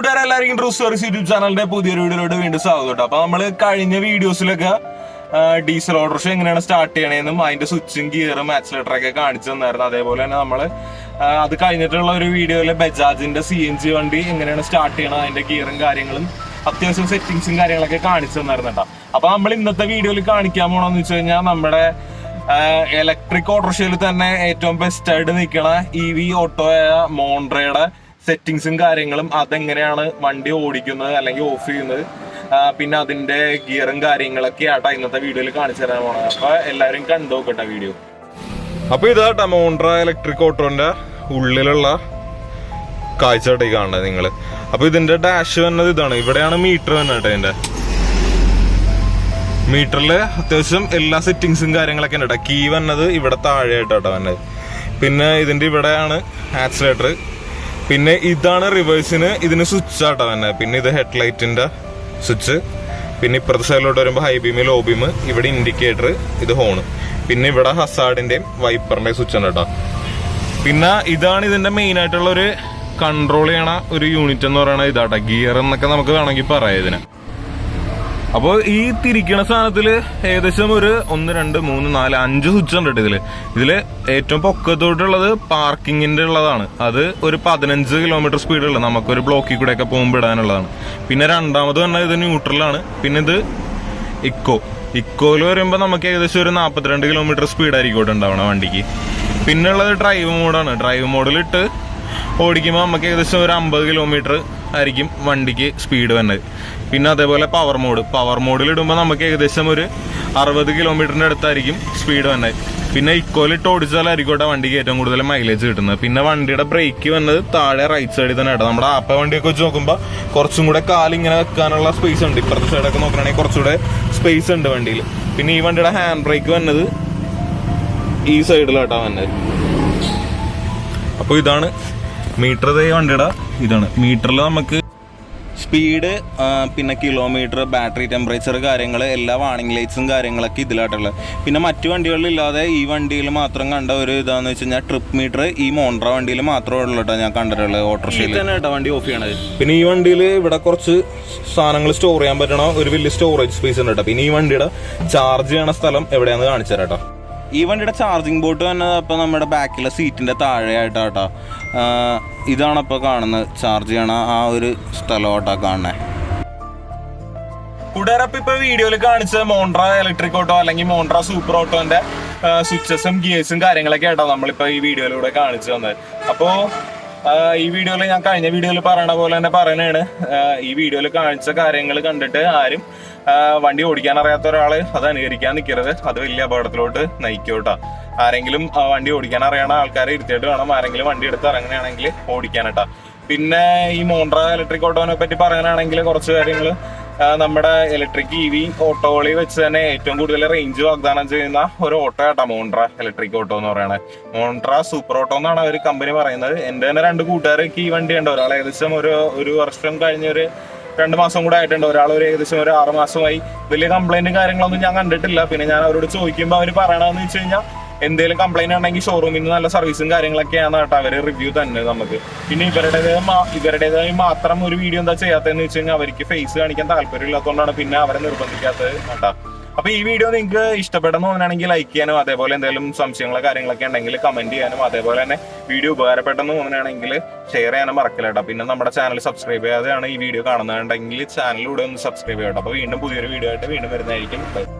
കൂട്ടുകാരെ എല്ലാവർക്കും true stories YouTube ചാനലിന്റെ പുതിയൊരു വീഡിയോയിലോട്ട് വീണ്ടും സ്വാഗതം കേട്ടോ. അപ്പൊ നമ്മൾ കഴിഞ്ഞ വീഡിയോസിലൊക്കെ ഡീസൽ ഓട്ടോറിക്ഷ എങ്ങനെയാണ് സ്റ്റാർട്ട് ചെയ്യണേന്നും അതിന്റെ സ്വിച്ചും ഗിയറും ആക്സിലേറ്ററൊക്കെ കാണിച്ചു തന്നായിരുന്നു. അതേപോലെ തന്നെ നമ്മൾ അത് കഴിഞ്ഞിട്ടുള്ള ഒരു വീഡിയോയിൽ ബജാജിന്റെ സി എൻ ജി വണ്ടി എങ്ങനെയാണ് സ്റ്റാർട്ട് ചെയ്യണത് അതിന്റെ ഗിയറും കാര്യങ്ങളും അത്യാവശ്യം സെറ്റിങ്സും കാര്യങ്ങളൊക്കെ കാണിച്ചു തന്നായിരുന്നു കേട്ടോ. അപ്പൊ നമ്മൾ ഇന്നത്തെ വീഡിയോയിൽ കാണിക്കാൻ പോണെന്ന് വെച്ച് കഴിഞ്ഞാൽ നമ്മുടെ ഇലക്ട്രിക് ഓട്ടോറിക്ഷയിൽ തന്നെ ഏറ്റവും ബെസ്റ്റ് ആയിട്ട് നിൽക്കണ ഇ വി ഓട്ടോയായ മോൺട്രയുടെ സെറ്റിങ്സും കാര്യങ്ങളും അതെങ്ങനെയാണ് വണ്ടി ഓടിക്കുന്നത് അല്ലെങ്കിൽ ഓഫ് ചെയ്യുന്നത്. പിന്നെ അതിന്റെ ഗിയറും കാര്യങ്ങളൊക്കെ ആട്ടാ ഇന്നത്തെ വീഡിയോയിൽ കാണിച്ചു തരാൻ പോണത്. അപ്പൊ എല്ലാരും കണ്ടു നോക്കട്ടെ വീഡിയോ അപ്പൊ ഇതാട്ടാ മോണ്ട്ര ഇലക്ട്രിക് ഓട്ടോന്റെ ഉള്ളിലുള്ള കാഴ്ച കേട്ടോ ഈ നിങ്ങൾ. അപ്പൊ ഇതിന്റെ ഡാഷ് വന്നത് ഇതാണ്. ഇവിടെയാണ് മീറ്റർ വന്നത് കേട്ടോ ഇതിന്റെ മീറ്ററിൽ അത്യാവശ്യം എല്ലാ സെറ്റിങ്സും കാര്യങ്ങളൊക്കെ ഉണ്ട് കീ വന്നത് ഇവിടെ താഴെയായിട്ടോ വന്നത്. പിന്നെ ഇതിന്റെ ഇവിടെയാണ് ആക്സിലേറ്റർ പിന്നെ ഇതാണ് റിവേഴ്സിന് ഇതിന് സ്വിച്ച് ആട്ടോ തന്നെ. പിന്നെ ഇത് ഹെഡ്ലൈറ്റിന്റെ സ്വിച്ച് പിന്നെ ഇപ്പുറത്തെ സൈഡിലോട്ട് വരുമ്പോൾ ഹൈ ബീം ലോ ബീം ഇവിടെ ഇൻഡിക്കേറ്റർ ഇത് ഹോണ് പിന്നെ ഇവിടെ ഹസാഡിന്റെയും വൈപ്പറിന്റെയും സ്വിച്ച് ഉണ്ട് കേട്ടോ. പിന്നെ ഇതാണ് ഇതിന്റെ മെയിൻ ആയിട്ടുള്ള ഒരു കൺട്രോൾ ചെയ്യണ ഒരു യൂണിറ്റ് എന്ന് പറയുന്നത് ഇതാട്ടോ. ഗിയർ എന്നൊക്കെ നമുക്ക് വേണമെങ്കിൽ പറയാം ഇതിന്. അപ്പോൾ ഈ തിരിക്കണ സാധനത്തിൽ ഏകദേശം ഒരു ഒന്ന് രണ്ട് മൂന്ന് നാല് അഞ്ച് സ്വിച്ച് ഉണ്ട് ഇതിൽ. ഇതിൽ ഏറ്റവും പൊക്കത്തോട്ടുള്ളത് പാർക്കിങ്ങിന്റെ ഉള്ളതാണ്. അത് ഒരു പതിനഞ്ച് കിലോമീറ്റർ സ്പീഡുള്ള നമുക്കൊരു ബ്ലോക്കിൽ കൂടെ ഒക്കെ പോകുമ്പോൾ ഇടാനുള്ളതാണ്. പിന്നെ രണ്ടാമത് പറഞ്ഞാൽ ഇത് ന്യൂട്രലാണ് പിന്നെ ഇത് ഇക്കോ ഇക്കോയിൽ വരുമ്പോൾ നമുക്ക് ഏകദേശം ഒരു നാൽപ്പത്തിരണ്ട് കിലോമീറ്റർ സ്പീഡായിരിക്കും ഉണ്ടാവണം വണ്ടിക്ക്. പിന്നെ ഉള്ളത് ഡ്രൈവ് മോഡാണ് ഡ്രൈവ് മോഡിലിട്ട് ഓടിക്കുമ്പോൾ നമുക്ക് ഏകദേശം ഒരു അമ്പത് കിലോമീറ്റർ ആയിരിക്കും വണ്ടിക്ക് സ്പീഡ് വന്നത് പിന്നെ അതേപോലെ പവർ മോഡ് പവർ മോഡിൽ ഇടുമ്പോൾ നമുക്ക് ഏകദേശം ഒരു അറുപത് കിലോമീറ്ററിന്റെ അടുത്തായിരിക്കും സ്പീഡ് വന്നത് പിന്നെ ഇക്കോലിട്ട് ഓടിച്ചാലായിരിക്കോട്ടെ വണ്ടിക്ക് ഏറ്റവും കൂടുതൽ മൈലേജ് കിട്ടുന്നത്. പിന്നെ വണ്ടിയുടെ ബ്രേക്ക് വന്നത് താഴെ റൈറ്റ് സൈഡിൽ തന്നെ ഇടാം നമ്മുടെ ആപ്പ വണ്ടിയൊക്കെ വെച്ച് നോക്കുമ്പോൾ കുറച്ചും കൂടെ കാലിങ്ങനെ വെക്കാനുള്ള സ്പേസ് ഉണ്ട്. ഇപ്പുറത്തെ സൈഡൊക്കെ നോക്കുകയാണെങ്കിൽ കുറച്ചുകൂടെ സ്പേസ് ഉണ്ട് വണ്ടിയിൽ പിന്നെ ഈ വണ്ടിയുടെ ഹാൻഡ് ബ്രേക്ക് വന്നത് ഈ സൈഡിലാട്ടാ വന്നത്. അപ്പോൾ ഇതാണ് മീറ്റർ ഇതേ വണ്ടിയുടെ ഇതാണ്. മീറ്ററിൽ നമുക്ക് സ്പീഡ് പിന്നെ കിലോമീറ്റർ ബാറ്ററി ടെമ്പറേച്ചർ കാര്യങ്ങൾ എല്ലാ വാണിംഗ് ലൈറ്റ്സും കാര്യങ്ങളൊക്കെ ഇതിലായിട്ടുള്ളത്. പിന്നെ മറ്റു വണ്ടികളിലില്ലാതെ ഈ വണ്ടിയിൽ മാത്രം കണ്ട ഒരു ഇതാന്ന് വെച്ച് കഴിഞ്ഞാൽ ട്രിപ്പ് മീറ്റർ ഈ മോണ്ട്ര വണ്ടിയിൽ മാത്രമേ ഉള്ളൂ കേട്ടോ ഞാൻ കണ്ടിട്ടുള്ളത് ഓട്ടോറിക്ഷയിൽ തന്നെ കേട്ടോ വണ്ടി ഓഫ് ചെയ്യണത്. പിന്നെ ഈ വണ്ടിയിൽ ഇവിടെ കുറച്ച് സാധനങ്ങൾ സ്റ്റോർ ചെയ്യാൻ പറ്റണ ഒരു വലിയ സ്റ്റോറേജ് സ്പേസ് ഉണ്ട് കേട്ടോ. പിന്നെ ഈ വണ്ടിയുടെ ചാർജ് ചെയ്യണ സ്ഥലം എവിടെയാന്ന് കാണിച്ചു തരാം കേട്ടോ. ഈ വണ്ടിയുടെ ചാർജിങ് ബോട്ട് തന്നെ അപ്പം നമ്മുടെ ബാക്കിലെ സീറ്റിന്റെ താഴെയായിട്ടാട്ടോ ഇതാണ് കാണുന്നത്. ചാർജ് ചെയ്യണ ആ ഒരു സ്ഥലമായിട്ടാണ് കാണുന്നത് കൂട്ടുകാരപ്പ് ഇപ്പൊ വീഡിയോയിൽ കാണിച്ച മോണ്ട്ര ഇലക്ട്രിക് ഓട്ടോ അല്ലെങ്കിൽ മോണ്ട്ര സൂപ്പർ ഓട്ടോന്റെ സ്വിച്ചസും ഗിയേഴ്സും കാര്യങ്ങളൊക്കെ ആയിട്ടോ നമ്മളിപ്പോ ഈ വീഡിയോയിലൂടെ കാണിച്ചു തന്നത്. അപ്പോ ഈ വീഡിയോയിൽ ഞാൻ കഴിഞ്ഞ വീഡിയോയിൽ പറയണ പോലെ തന്നെ പറയണതാണ് ആ, ഈ വീഡിയോയിൽ കാണിച്ച കാര്യങ്ങൾ കണ്ടിട്ട് ആരും വണ്ടി ഓടിക്കാൻ അറിയാത്ത ഒരാൾ അത് അനുകരിക്കാൻ നിൽക്കരുത് അത് വലിയ അപകടത്തിലോട്ട് നയിക്കോട്ടോ ആരെങ്കിലും വണ്ടി ഓടിക്കാൻ അറിയണ ആൾക്കാരെ ഇരുത്തിയിട്ട് വേണം ആരെങ്കിലും വണ്ടി എടുത്ത് ഇറങ്ങുകയാണെങ്കിൽ ഓടിക്കാനട്ടാ പിന്നെ ഈ മോണ്ട്ര ഇലക്ട്രിക് ഓട്ടോനെ പറ്റി പറയാനാണെങ്കിൽ കുറച്ച് കാര്യങ്ങൾ. നമ്മുടെ ഇലക്ട്രിക് ഇ വി ഓട്ടോകളിൽ വെച്ച് തന്നെ ഏറ്റവും കൂടുതൽ റേഞ്ച് വാഗ്ദാനം ചെയ്യുന്ന ഒരു ഓട്ടോ ആട്ടാ മോണ്ട്ര ഇലക്ട്രിക് ഓട്ടോ എന്ന് പറയുന്നത് മോണ്ട്ര സൂപ്പർ ഓട്ടോ എന്നാണ് ഒരു കമ്പനി പറയുന്നത്. എന്റെ തന്നെ രണ്ട് കൂട്ടുകാരൊക്കെ ഈ വണ്ടി ഉണ്ട് ഒരാൾ ഏകദേശം ഒരു ഒരു വർഷം കഴിഞ്ഞൊരു രണ്ട് മാസം കൂടെ ആയിട്ടുണ്ട്. ഒരാൾ ഒരു ഏകദേശം ഒരു ആറ് മാസമായി. വലിയ കംപ്ലൈന്റും കാര്യങ്ങളൊന്നും ഞാൻ കണ്ടിട്ടില്ല. പിന്നെ ഞാൻ അവരോട് ചോദിക്കുമ്പോൾ അവർ പറയണമെന്ന് വെച്ച് കഴിഞ്ഞാൽ എന്തെങ്കിലും കംപ്ലൈന്റ് ഉണ്ടെങ്കിൽ ഷോറൂമിൽ നിന്ന് നല്ല സർവീസും കാര്യങ്ങളൊക്കെയാണ് കേട്ടോ അവർ റിവ്യൂ തന്നെ നമുക്ക്. പിന്നെ ഇവരുടേതായ ഇവരുടേതായി മാത്രം ഒരു വീഡിയോ എന്താ ചെയ്യാത്തതെന്ന് വെച്ച് കഴിഞ്ഞാൽ അവർക്ക് ഫേസ് കാണിക്കാൻ താല്പര്യം ഇല്ലാത്തതുകൊണ്ടാണ് പിന്നെ അവരെ നിർബന്ധിക്കാത്തത് കേട്ടോ. അപ്പൊ ഈ വീഡിയോ നിങ്ങൾക്ക് ഇഷ്ടപ്പെടുന്ന തോന്നുകയാണെങ്കിൽ ലൈക്ക് ചെയ്യാനും അതേപോലെ എന്തെങ്കിലും സംശയങ്ങളോ കാര്യങ്ങളൊക്കെ ഉണ്ടെങ്കിൽ കമന്റ് ചെയ്യാനും അതേപോലെ തന്നെ വീഡിയോ ഉപകാരപ്പെട്ടെന്ന് തോന്നുകയാണെങ്കിൽ ഷെയർ ചെയ്യാനും മറക്കില്ല കേട്ടോ. പിന്നെ നമ്മുടെ ചാനൽ സബ്സ്ക്രൈബ് ചെയ്യാതെയാണ് ഈ വീഡിയോ കാണുന്നുണ്ടെങ്കിൽ ചാനലിലൂടെ ഒന്ന് സബ്സ്ക്രൈബ് ചെയ്യട്ടോ. അപ്പൊ വീണ്ടും പുതിയൊരു വീഡിയോ ആയിട്ട് വീണ്ടും വരുന്നതായിരിക്കും.